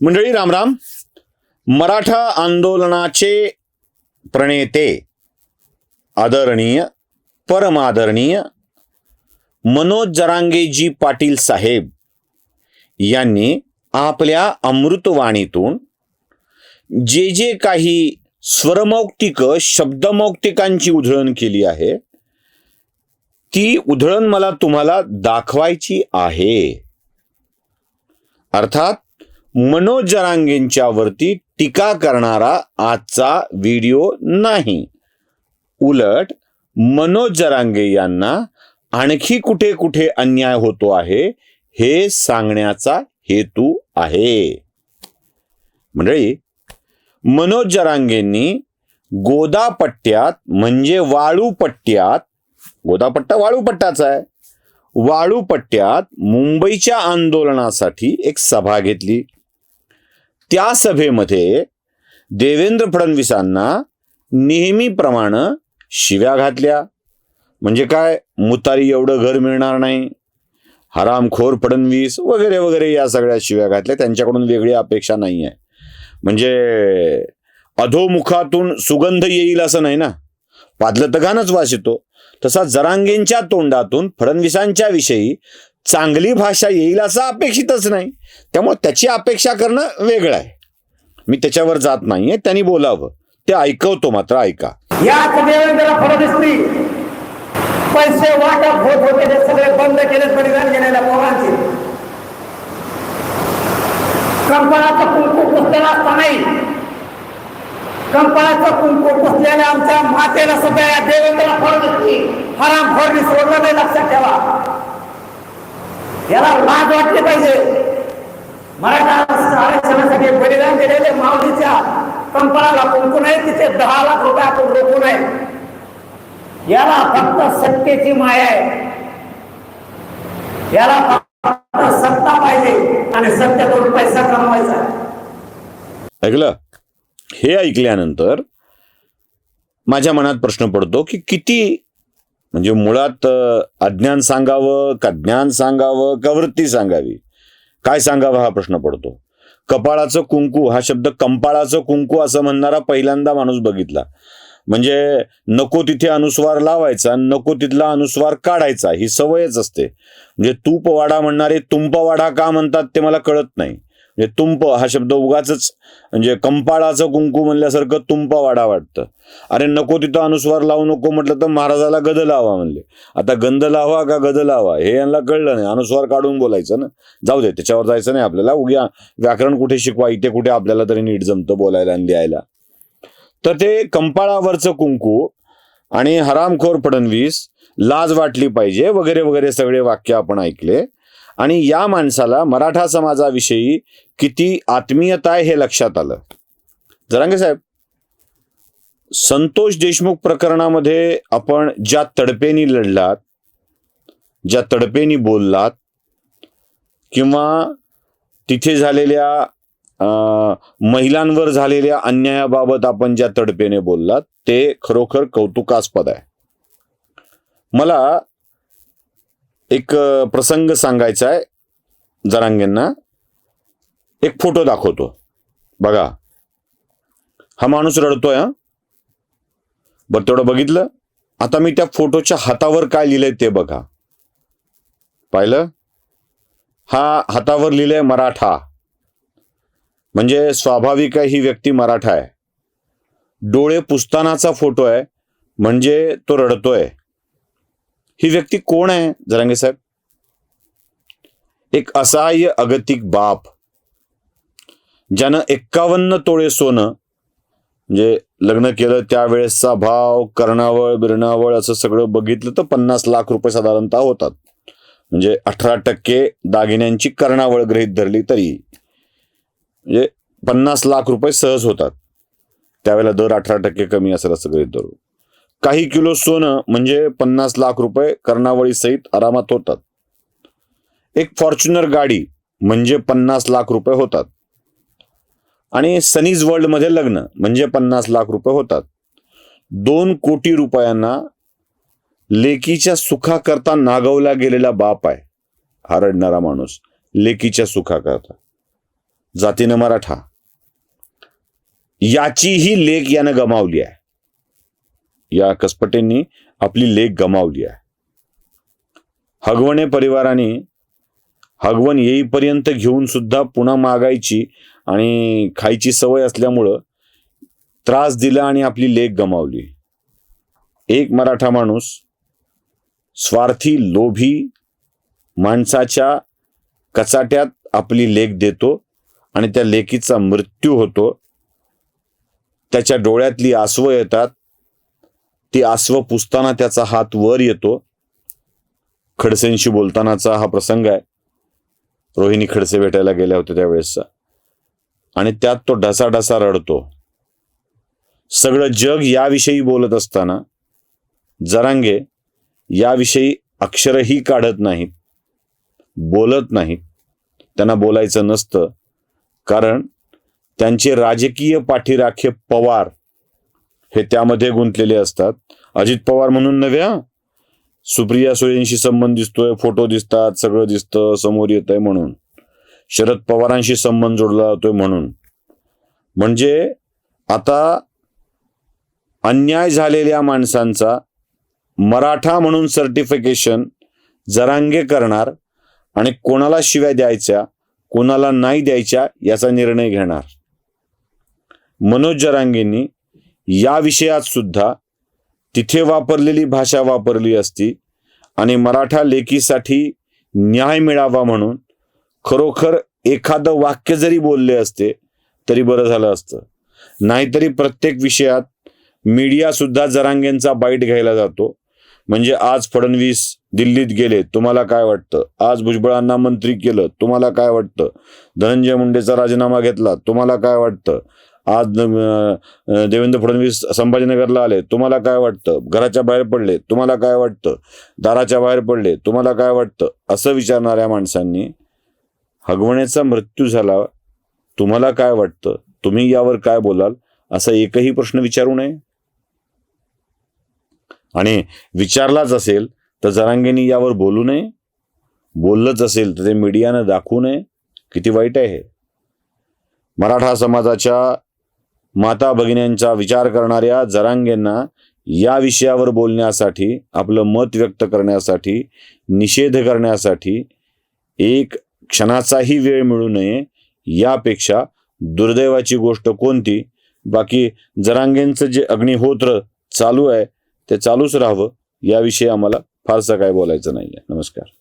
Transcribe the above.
मंडळी रामराम मराठा आंदोलनाचे प्रणेते आदरणीय परमादरणीय मनोज जरांगेजी पाटील साहेब यांनी आपल्या अमृतवाणीतून जे जे काही स्वरमौक्तिक शब्दमौक्तिकांची उधळण केली आहे ती उधळण मला तुम्हाला दाखवायची आहे. अर्थात मनोज जरांगेंच्या वरती टीका करणारा आजचा व्हिडिओ नाही. उलट मनोज जरांगे यांना आणखी कुठे कुठे अन्याय होतो आहे हे सांगण्याचा हेतू आहे. मंडळी मनोज जरांगेंनी गोदापट्ट्यात म्हणजे वाळूपट्ट्यात गोदापट्टा वाळूपट्टाचा आहे वाळूपट्ट्यात मुंबईच्या आंदोलनासाठी एक सभा घेतली. त्या सभेमध्ये देवेंद्र फडणवीसांना नेहमीप्रमाणे शिव्या घातल्या. म्हणजे काय? मुतारी एवढं घर मिळणार नाही. हरामखोर फडणवीस वगैरे वगैरे या सगळ्या शिव्या घातल्या. त्यांच्याकडून वेगळी अपेक्षा नाही आहे. म्हणजे अधोमुखातून सुगंध येईल असं नाही ना? पादलं तर वास येतो. तसा जरांगेंच्या तोंडातून फडणवीसांच्या विषयी चांगली भाषा येईल असं अपेक्षितच नाही. त्यामुळे त्याची अपेक्षा करणं वेगळं आहे. मी त्याच्यावर जात नाहीये त्यांनी बोलावं. ते ऐकवतो मात्र ऐका. याच देवेंद्र फडणवीसनी पैसे वाटप होत होते ते सगळे बंद केले परिधान केलेल्या पोरांचे. कंपनाचं कुंकू पुसलेला असता नाही कंपनाचं कुंकू पुसलेल्या आमच्या मातेला सुद्धा या देवेंद्र फडणवीसनी हराम फडणवीस सोडलं नाही लक्षात ठेवा. याला लाज वाटली पाहिजे. मराठा आरक्षणासाठी बलिदान दिलेले माऊलीच्या कंपनाला कुंकू नये तिथे दहा लाख रुपये आपण रोखू नये. याला फक्त सत्तेची माया आहे. याला फक्त सत्ता पाहिजे आणि सत्तेतून पैसा कमवायचा ऐकलं? हे ऐकल्यानंतर माझ्या मनात प्रश्न पडतो की किती म्हणजे मुळात अज्ञान सांगावं का ज्ञान सांगावं का वृत्ती सांगावी? काय सांगावं हा प्रश्न पडतो. कपाळाचं कुंकू हा शब्द कंपाळाचं कुंकू असं म्हणणारा पहिल्यांदा माणूस बघितला. म्हणजे नको तिथे अनुस्वार लावायचा नको तिथला अनुस्वार काढायचा ही सवयच असते. म्हणजे तूप वाडा म्हणणारे तुंपवाडा का म्हणतात ते मला कळत नाही. म्हणजे तुंप हा शब्द उगाच म्हणजे कंपाळाचं कुंकू म्हणल्यासारखं तुंप वाडा वाटतं. अरे नको तिथं अनुस्वार लावू नको म्हटलं तर महाराजाला गद लावा म्हणले. आता गंध लावा का गद लावा? हे यांना कळलं नाही. अनुस्वार काढून बोलायचं ना? जाऊ दे त्याच्यावर जायचं नाही आपल्याला. उग्या व्याकरण कुठे शिकवा इथे कुठे आपल्याला तरी नीट जमतं बोलायला आणि लिहायला. तर ते कंपाळावरचं कुंकू आणि हरामखोर फडणवीस लाज वाटली पाहिजे वगैरे वगैरे सगळे वाक्य आपण ऐकले. आणि या माणसाला मराठा समाजाविषयी किती आत्मीयता आहे हे लक्षात आलं. जरांगे साहेब संतोष देशमुख प्रकरणामध्ये आपण ज्या तडपेनी लढलात ज्या तडपेनी बोललात किंवा तिथे झालेल्या अं, महिलांवर झालेल्या अन्यायाबाबत आपण ज्या तडपेने बोललात ते खरोखर कौतुकास्पद आहे. मला एक प्रसंग सांगायचा आहे जरांगेंना. एक फोटो दाखवतो. बघा. हा माणूस रडतोय हा. बरं तेवढं बघितलं. आता मी त्या फोटोच्या हातावर काय लिहिलंय ते बघा. पाहिलं? हा हातावर लिहिलंय मराठा. म्हणजे स्वाभाविक आहे ही व्यक्ती मराठा आहे. डोळे पुसतानाचा फोटो आहे. म्हणजे तो रडतोय. ही व्यक्ती कोण आहे? जरांगे साहेब. एक असहाय्य अगतिक बाप. ज्यानं एक्कावन्न तोळे सोनं म्हणजे लग्न केलं त्यावेळेसचा भाव कर्णावळ बिरणावळ असं सगळं बघितलं तर पन्नास लाख रुपये साधारणतः होतात. म्हणजे अठरा टक्के दागिन्यांची कर्णावळ गृहीत धरली तरी. म्हणजे पन्नास लाख रुपये सहज होतात. त्यावेळेला दर अठरा टक्के कमी असेल असं गृहीत धरू. काही किलो सोनं म्हणजे पन्नास लाख रुपये कर्णावळी सहित आरामात होतात. एक फॉर्च्युनर गाडी म्हणजे पन्नास लाख रुपये होतात. आणि सनीज वर्ल्डमध्ये लग्न म्हणजे पन्नास लाख रुपये होतात. दोन कोटी रुपयांना लेकीच्या सुखाकरता नागवला गेलेला बाप आहे. हा रडणारा माणूस लेकीच्या सुखाकरता. जातीनं मराठा. याचीही लेख यानं गमावली आहे. या कसपटेंनी आपली लेख गमावली आहे. हगवणे परिवाराने हगवण येईपर्यंत घेऊन सुद्धा पुन्हा मागायची आणि खायची सवय असल्यामुळं त्रास दिला आणि आपली लेख गमावली. एक मराठा माणूस स्वार्थी लोभी माणसाच्या कचाट्यात आपली लेख देतो आणि त्या लेखीचा मृत्यू होतो. त्याच्या डोळ्यातली आसवं येतात. ती आसवं पुसताना त्याचा हात वर येतो. खडसेंशी बोलतानाचा हा प्रसंग आहे. रोहिणी खडसे भेटायला गेल्या होत्या त्यावेळेसचा आणि त्यात तो ढसा ढसा रडतो. सगळं जग याविषयी बोलत असताना जरांगे याविषयी अक्षरही काढत नाहीत. बोलत नाहीत. त्यांना बोलायचं नसतं. कारण त्यांचे राजकीय पाठीराखे पवार हे त्यामध्ये गुंतलेले असतात. अजित पवार म्हणून नव्या सुप्रिया सुळेंशी संबंध दिसतोय फोटो दिसतात सगळं दिसतं समोर येत आहे म्हणून. शरद पवारांशी संबंध जोडला जातोय म्हणून. म्हणजे आता अन्याय झालेल्या माणसांचा मराठा म्हणून सर्टिफिकेशन जरांगे करणार आणि कोणाला शिव्या द्यायच्या कोणाला नाही द्यायच्या याचा निर्णय घेणार. मनोज जरांगेंनी या विषयात सुद्धा तिथे वापरलेली भाषा वापरली असती आणि मराठा लेखीसाठी न्याय मिळावा म्हणून खरोखर एखादं वाक्य जरी बोलले असते तरी बरं झालं असतं. नाहीतरी प्रत्येक विषयात मीडिया सुद्धा जरांगेंचा बाईट घ्यायला जातो. म्हणजे आज फडणवीस दिल्लीत गेले तुम्हाला काय वाटतं? आज भुजबळांना मंत्री केलं तुम्हाला काय वाटतं? धनंजय मुंडेचा राजीनामा घेतला तुम्हाला काय वाटतं? आज देवेंद्र फडणवीस संभाजीनगरला आले. तुम्हाला काय वाटतं? घराच्या बाहेर पडले. तुम्हाला काय वाटतं? दाराच्या बाहेर पडले. तुम्हाला काय वाटतं? असं विचारणाऱ्या माणसांनी हगवण्याचा मृत्यू झाला. तुम्हाला काय वाटतं? तुम्ही यावर काय बोलाल? असा एकही प्रश्न विचारू नये. आणि विचारलाच असेल तर जरांगेनी यावर बोलू नये. बोललंच असेल तर ते मीडियानं दाखवू नये. किती वाईट आहे मराठा समाजाच्या माता भगिन्यांचा विचार करणाऱ्या जरांगेंना या विषयावर बोलण्यासाठी आपलं मत व्यक्त करण्यासाठी निषेध करण्यासाठी एक क्षणाचाही वेळ मिळू नये यापेक्षा दुर्दैवाची गोष्ट कोणती? बाकी जरांगेंचं जे अग्निहोत्र चालू आहे ते चालूच राहावं याविषयी आम्हाला फारसं काय बोलायचं नाही आहे नमस्कार.